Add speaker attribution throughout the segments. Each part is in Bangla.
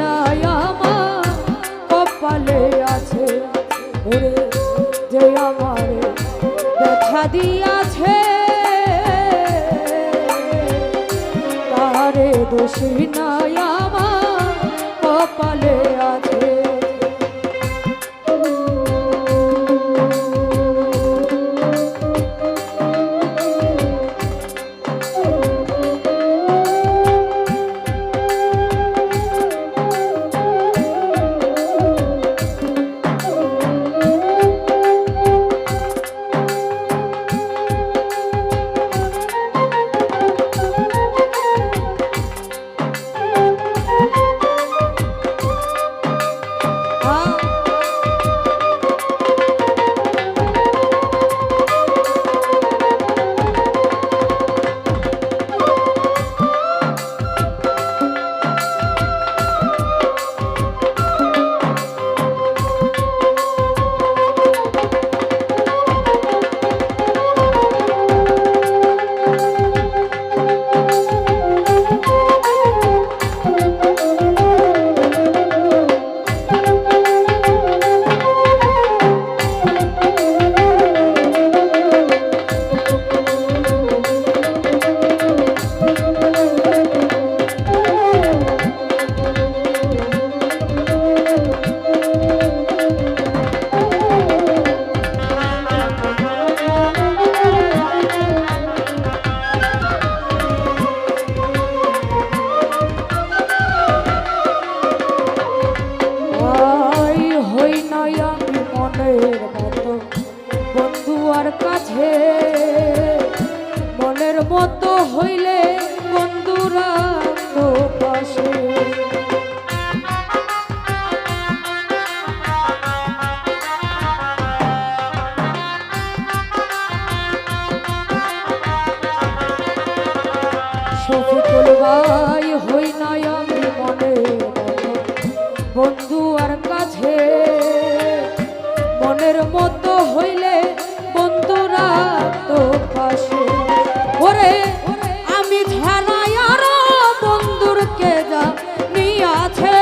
Speaker 1: নাই আমার কপালে আছে। যে আমারে তারে দোষী নাই আমার কপালে আছে। আমি মনের মতো। বন্ধু আর কাছে মনের মতো হইলে বন্ধুরা তো পাশে। শফিকুল ভাই মতো হইলে বন্ধুরা তো পাশে ওরে, আমি ছাড়াই আরও বন্ধুর কে যা নিয়াছে।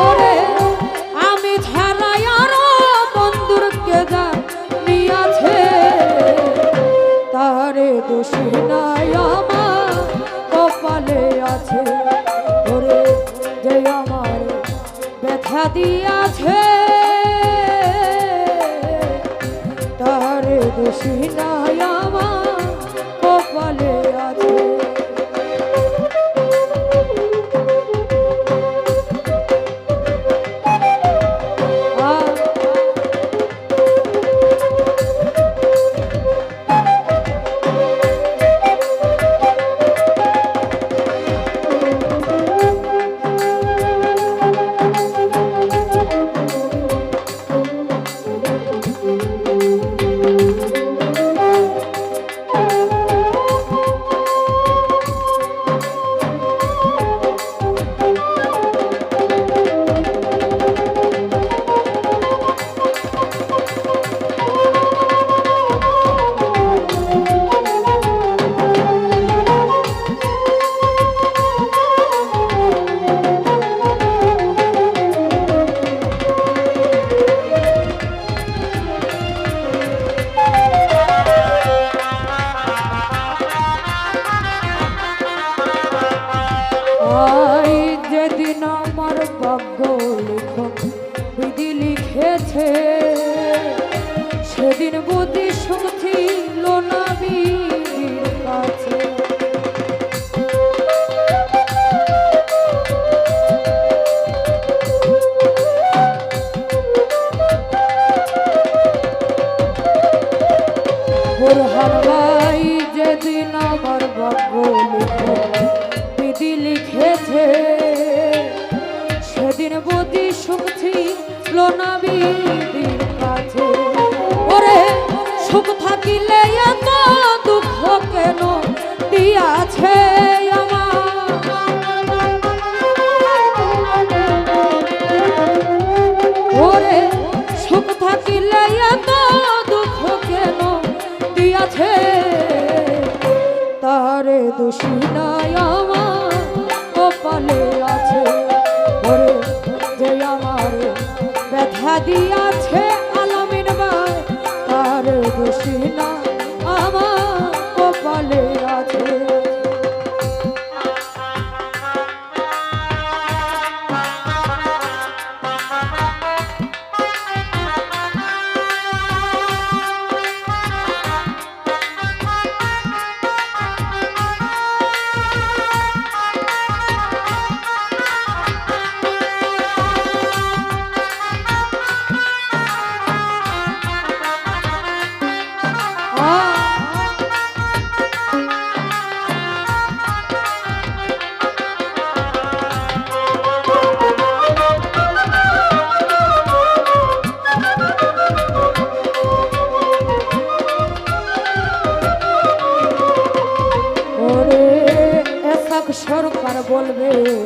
Speaker 1: ওরে, আমি ছাড়াই আরও বন্ধুর কে যা নিয়াছে। তারে দোষী নাই আমার, কপালে আছে। যে আমার ব্যথা দিয়াছে তার দোষী নাই আমার। আই যেদিন আমার ভাগ্য লিখন বিধি লিখেছে, সেদিন বুদ্ধি সুখ ছিল না কাছে যেদিন আমার ভাগ্য লিখন বিধি লিখেছে। সেদিন না বিধির কাছে। ওরে সুখ থাকিলে এত দুঃখ কেন ওরে সুখ থাকিলে এত দুঃখ কেন দিয়াছে?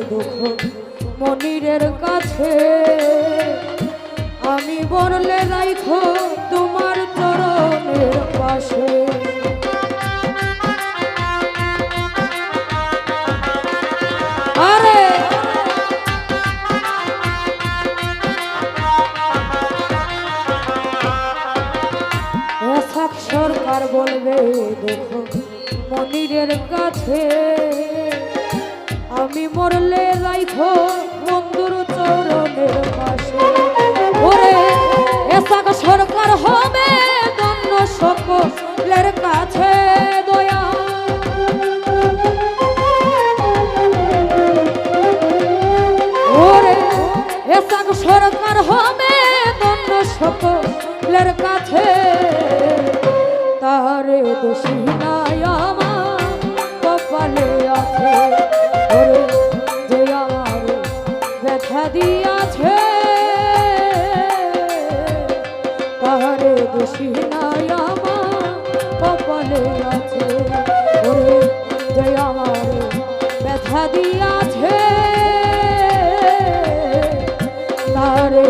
Speaker 1: দুঃখ? মনিরের কাছে আমি বললে রাইখো তোমার চরণের পাশে। সরকার বলবে দেখো? মনিরের কাছে আমি মরলে রাইখো বন্ধুর চরণের পাশে। ওরে এসাক সরকার হবে দন্য সকলের কাছে। ব্যথা দিয়াছে। তারে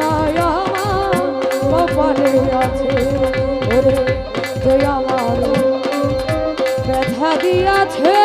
Speaker 1: নাই আমার কপালে আছে ওরে আমার ব্যথা দিয়াছে।